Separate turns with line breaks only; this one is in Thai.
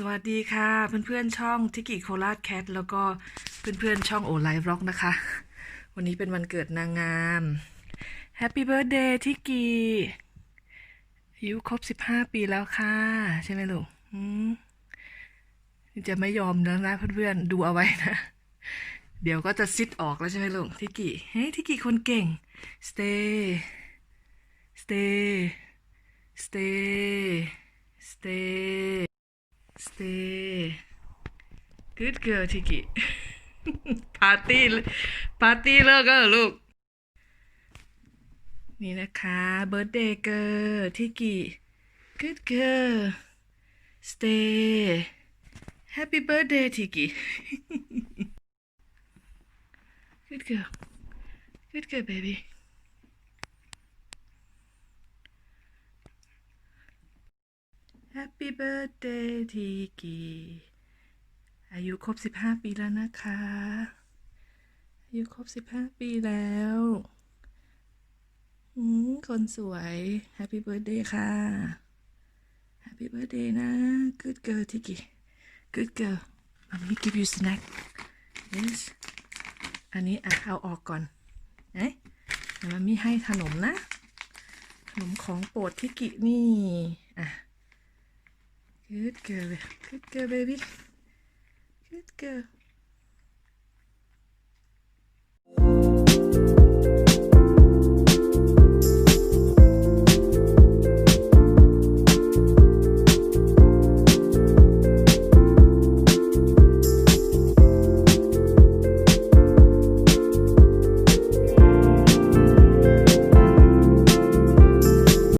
สวัสดีค่ะเพื่อนๆช่องทิกิโคราชแคทแล้วก็เพื่อนๆช่องโอไลฟ์ร็อกนะคะ วันนี้เป็นวันเกิดนางงามแฮปปี้เบิร์ a เดย์ทิกิอายุครบสิบห้าปีแล้วค่ะ ใช่ไหมลูกจะไม่ยอมแล้วนะเพื่อนๆดูเอาไว้นะ เดี๋ยวก็จะซิดออกแล้วใช่ไหมลูกทิกิเฮ้ยทิกิคนเก่ง stay stay stay stay stay good girl ทิกิปาร์ตี้ปาร์ตี้เลิกแล้วเหรอลูก นี่นะคะเบิร์ d เดย์เกอร์ทิกิ good girl stay happy birthday ทิกิ good girl good girl baby Happy birthday ทีกีอายุครบสิบห้าปีแล้วนะคะ อายุครบสิบห้าปีแล้วอืมคนสวย Happy birthday ค่ะ Happy birthday นะ Good girl ทีกี Good girl Mommy give you snack Yes อันนี้อะเอาออกก่อนเอ๊ะเดี๋ยมัมมี่ให้ขนมนะ ขนมของโปรดทิกินี่ อะ Good girl. Good girl, baby. Good girl.